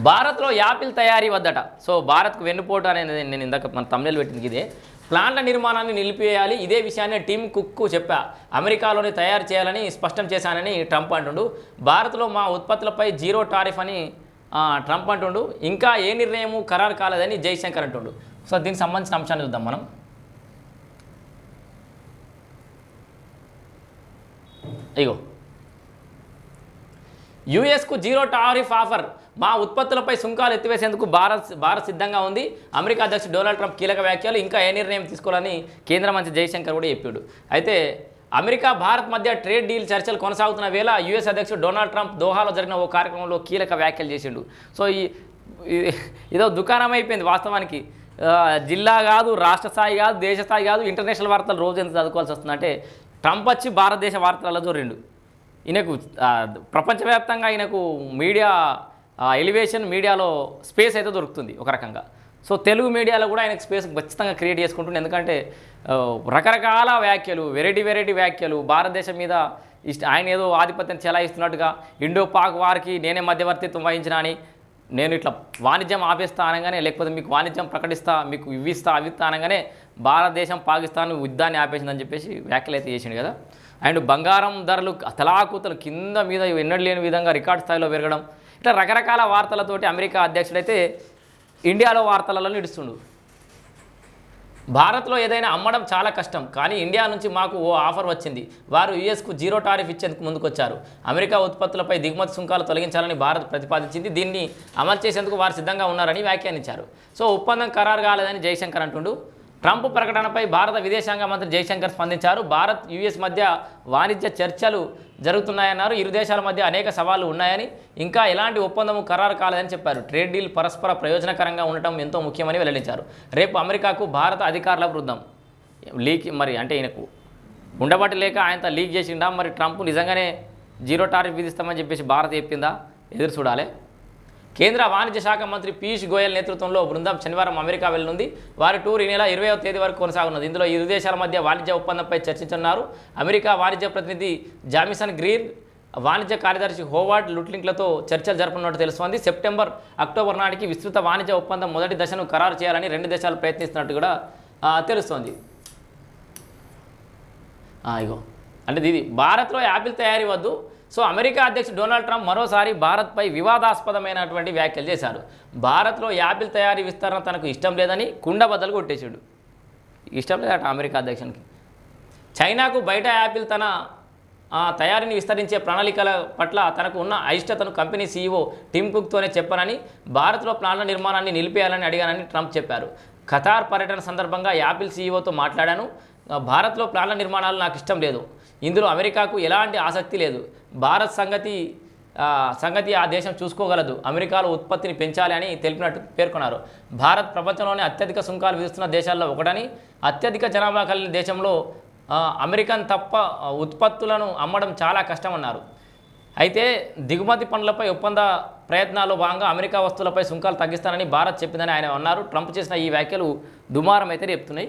భారత్లో యాపిల్ తయారీ వద్దట. సో భారత్కు వెన్నుపోటు అనేది నేను ఇందాక మన తమిళ పెట్టింది ఇదే. ప్లాంట్ల నిర్మాణాన్ని నిలిపివేయాలి. ఇదే విషయాన్ని టీమ్ కుక్కు చెప్పా. అమెరికాలోనే తయారు చేయాలని స్పష్టం చేశానని ట్రంప్ అంటుండు. భారత్లో మా ఉత్పత్తులపై జీరో టారిఫ్ అని ట్రంప్ అంటుండు. ఇంకా ఏ నిర్ణయము ఖరారు కాలేదని జైశంకర్ అంటుండు. సో దీనికి సంబంధించిన అంశాన్ని చూద్దాం మనం. ఇగో. యుఎస్కు జీరో టారిఫ్ ఆఫర్. మా ఉత్పత్తులపై సుంకాలు ఎత్తివేసేందుకు భారత్ భారత్ సిద్ధంగా ఉంది. అమెరికా అధ్యక్షుడు డొనాల్డ్ ట్రంప్ కీలక వ్యాఖ్యలు ఇంకా ఏ నిర్ణయం తీసుకోవాలని కేంద్ర మంత్రి జయశంకర్ కూడా చెప్పాడు. అయితే అమెరికా భారత్ మధ్య ట్రేడ్ డీల్ చర్చలు కొనసాగుతున్న వేళ యుఎస్ అధ్యక్షుడు డొనాల్డ్ ట్రంప్ దోహాలో జరిగిన ఓ కార్యక్రమంలో కీలక వ్యాఖ్యలు చేసిండు. సో ఈ ఏదో దుకాణం అయిపోయింది వాస్తవానికి. జిల్లా కాదు రాష్ట్ర స్థాయి కాదు దేశ స్థాయి కాదు ఇంటర్నేషనల్ వార్తలు రోజు ఎంత చదువుకోవాల్సి వస్తుందంటే ట్రంప్ వచ్చి భారతదేశ వార్తలలో రెండు ఈయనకు ప్రపంచవ్యాప్తంగా ఈయనకు మీడియా ఎలివేషన్ మీడియాలో స్పేస్ అయితే దొరుకుతుంది ఒక రకంగా. సో తెలుగు మీడియాలో కూడా ఆయనకు స్పేస్ ఖచ్చితంగా క్రియేట్ చేసుకుంటుంది ఎందుకంటే రకరకాల వ్యాఖ్యలు వెరైటీ వెరైటీ వ్యాఖ్యలు భారతదేశం మీద ఇష్ట ఆయన ఏదో ఆధిపత్యం చెలాయిస్తున్నట్టుగా ఇండో పాక్ వారికి నేనే మధ్యవర్తిత్వం వహించిన అని నేను ఇట్లా వాణిజ్యం ఆపేస్తా అనగానే లేకపోతే మీకు వాణిజ్యం ప్రకటిస్తా మీకు ఇవ్విస్తా అవిస్తా అనగానే భారతదేశం పాకిస్తాన్ యుద్ధాన్ని ఆపేసిందని చెప్పేసి వ్యాఖ్యలు అయితే చేసిండు కదా. అండ్ బంగారం ధరలు తలాకూతలు కింద మీద ఎన్నడూ లేని విధంగా రికార్డ్ స్థాయిలో పెరగడం. ఇట్లా రకరకాల వార్తలతోటి అమెరికా అధ్యక్షుడైతే ఇండియాలో వార్తలలో నిడుస్తుండు భారత్లో ఏదైనా అమ్మడం చాలా కష్టం కానీ ఇండియా నుంచి మాకు ఓ ఆఫర్ వచ్చింది. వారు యుఎస్కు జీరో టారిఫ్ ఇచ్చేందుకు ముందుకొచ్చారు. అమెరికా ఉత్పత్తులపై దిగుమతి సుంకాలు తొలగించాలని భారత్ ప్రతిపాదించింది. దీన్ని అమలు చేసేందుకు వారు సిద్ధంగా ఉన్నారని వ్యాఖ్యానించారు. సో ఒప్పందం ఖరారు కాలేదని జయశంకర్ అంటుండు. ట్రంప్ ప్రకటనపై భారత విదేశాంగ మంత్రి జయశంకర్ స్పందించారు. భారత్ యుఎస్ మధ్య వాణిజ్య చర్చలు జరుగుతున్నాయన్నారు. ఇరు దేశాల మధ్య అనేక సవాళ్ళు ఉన్నాయని ఇంకా ఎలాంటి ఒప్పందము ఖరారు కాలేదని చెప్పారు. ట్రేడ్ డీల్ పరస్పర ప్రయోజనకరంగా ఉండటం ఎంతో ముఖ్యమని వెల్లడించారు. రేపు అమెరికాకు భారత అధికారుల బృందం లీక్ మరి అంటే ఈయనకు ఉండబట్టి లేక ఆయనతో లీక్ చేసిండా మరి ట్రంప్ నిజంగానే జీరో టారిఫ్ విధిస్తామని చెప్పేసి భారత్ చెప్పిందా? ఎదురు చూడాలి. కేంద్ర వాణిజ్య శాఖ మంత్రి పీయూష్ గోయల్ నేతృత్వంలో బృందం శనివారం అమెరికా వెళ్ళనుంది. వారి టూర్ ఈ నెల ఇరవై తేదీ వరకు కొనసాగున్నది ఇందులో ఇరు దేశాల మధ్య వాణిజ్య ఒప్పందంపై చర్చించనున్నారు. అమెరికా వాణిజ్య ప్రతినిధి జామిసన్ గ్రీన్ వాణిజ్య కార్యదర్శి హోవార్డ్ లుట్లింక్లతో చర్చలు జరపనున్నట్టు తెలుస్తోంది. సెప్టెంబర్ అక్టోబర్ నాటికి విస్తృత వాణిజ్య ఒప్పందం మొదటి దశను ఖరారు చేయాలని రెండు దేశాలు ప్రయత్నిస్తున్నట్టు కూడా తెలుస్తోంది. ఇగో. అంటే ఇది భారత్లో యాపిల్ తయారీ వద్దు సో అమెరికా అధ్యక్షుడు డొనాల్డ్ ట్రంప్ మరోసారి భారత్పై వివాదాస్పదమైనటువంటి వ్యాఖ్యలు చేశారు. భారత్లో యాపిల్ తయారీ విస్తరణ తనకు ఇష్టం లేదని కుండబద్దలు కొట్టేశాడు. ఇష్టం లేదట అమెరికా అధ్యక్షునికి. చైనాకు బయట యాపిల్ తన తయారీని విస్తరించే ప్రణాళికల పట్ల తనకు ఉన్న అయిష్టతను కంపెనీ సీఈఓ టిమ్ కుక్తోనే చెప్పానని భారత్లో ప్లాన్ల నిర్మాణాన్ని నిలిపేయాలని అడిగానని ట్రంప్ చెప్పారు. ఖతార్ పర్యటన సందర్భంగా యాపిల్ సీఈఓతో మాట్లాడాను. భారత్లో ప్లాన్ల నిర్మాణాలు నాకు ఇష్టం లేదు. ఇందులో అమెరికాకు ఎలాంటి ఆసక్తి లేదు. భారత్ సంగతి సంగతి ఆ దేశం చూసుకోగలదు. అమెరికాలో ఉత్పత్తిని పెంచాలి అని తెలిపినట్టు పేర్కొన్నారు. భారత్ ప్రపంచంలోనే అత్యధిక సుంకాలు విధిస్తున్న దేశాల్లో ఒకటని అత్యధిక జనాభా కలిగిన దేశంలో అమెరికన్ తప్ప ఉత్పత్తులను అమ్మడం చాలా కష్టమన్నారు. అయితే దిగుమతి పనులపై ఒప్పంద ప్రయత్నాల్లో భాగంగా అమెరికా వస్తువులపై సుంకాలు తగ్గిస్తానని భారత్ చెప్పిందని ఆయన అన్నారు. ట్రంప్ చేసిన ఈ వ్యాఖ్యలు దుమారం అయితే రేపుతున్నాయి.